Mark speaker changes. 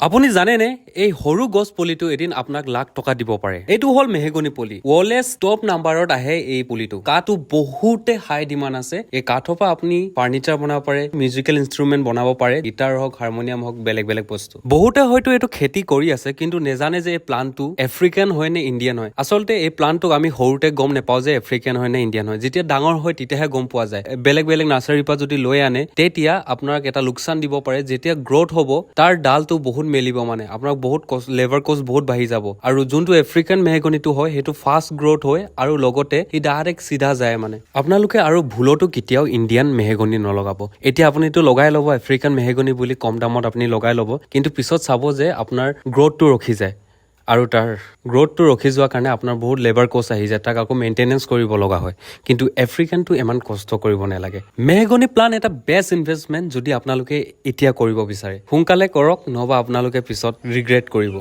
Speaker 1: আপুনি জানেনে, এই সৰু গছ পুলিটো এদিন আপোনাক লাখ টকা দিব পাৰে। এইটো হ'ল মেহেগনি পুলি। ৱলেছ টপ নাম্বাৰত আহে এই পুলিটো। কাঠটো বহুতে হাই ডিমাণ্ড আছে। এই কাঠৰ পৰা আপুনি ফাৰ্নিচাৰ বনাব পাৰে, মিউজিকেল ইনষ্ট্ৰুমেণ্ট বনাব পাৰে, গিটাৰ হওক, হাৰমনিয়াম হওক, বেলেগ বেলেগ বস্তু। বহুতে হয়তো এইটো খেতি কৰি আছে, কিন্তু নেজানে যে এই প্লান্টটো আফ্ৰিকান হয় নে ইণ্ডিয়ান হয়। আচলতে এই প্লান্টটোক আমি সৰুতে গম নেপাওঁ যে আফ্ৰিকান হয় নে ইণ্ডিয়ান হয়। যেতিয়া ডাঙৰ হয়, তেতিয়াহে গম পোৱা যায়। বেলেগ বেলেগ নাৰ্চাৰীৰ পৰা যদি লৈ আনে, তেতিয়া আপোনাক এটা লোকচান দিব পাৰে। যেতিয়া গ্ৰ'থ হ'ব, তাৰ ডালটো বহুত মেলিব মানে। আপোনাক বহুত কষ্ট লেবাৰ কষ্ট বহুত বাঢ়ি যাব। আৰু যোনটো এফ্ৰিকান মেহগনিটো হয়, সেইটো ফাষ্ট গ্ৰ'থ হয় আৰু লগতে সি ডাইৰেক্ট চিধা যায় মানে। আপোনালোকে আৰু ভুলতো কেতিয়াও ইণ্ডিয়ান মেহগনি নলগাব। এতিয়া আপুনিটো লগাই ল'ব এফ্ৰিকান মেহগনি বুলি কম দামত আপুনি লগাই ল'ব। কিন্তু পিছত চাব যে আপোনাৰ গ্ৰ'থটো ৰখি যায়। আৰু তাৰ গ্ৰ'থটো ৰখি যোৱাৰ কাৰণে আপোনাৰ বহুত লেবাৰ কষ্ট আহি যায়, তাক আকৌ মেইনটেনেঞ্চ কৰিব লগা হয়। কিন্তু এফ্ৰিকানটো ইমান কষ্ট কৰিব নালাগে। মেহগনি প্লান এটা বেষ্ট ইনভেষ্টমেণ্ট যদি আপোনালোকে এতিয়া কৰিব বিচাৰে। সোনকালে কৰক, নহবা আপোনালোকে পিছত ৰিগ্ৰেট কৰিব।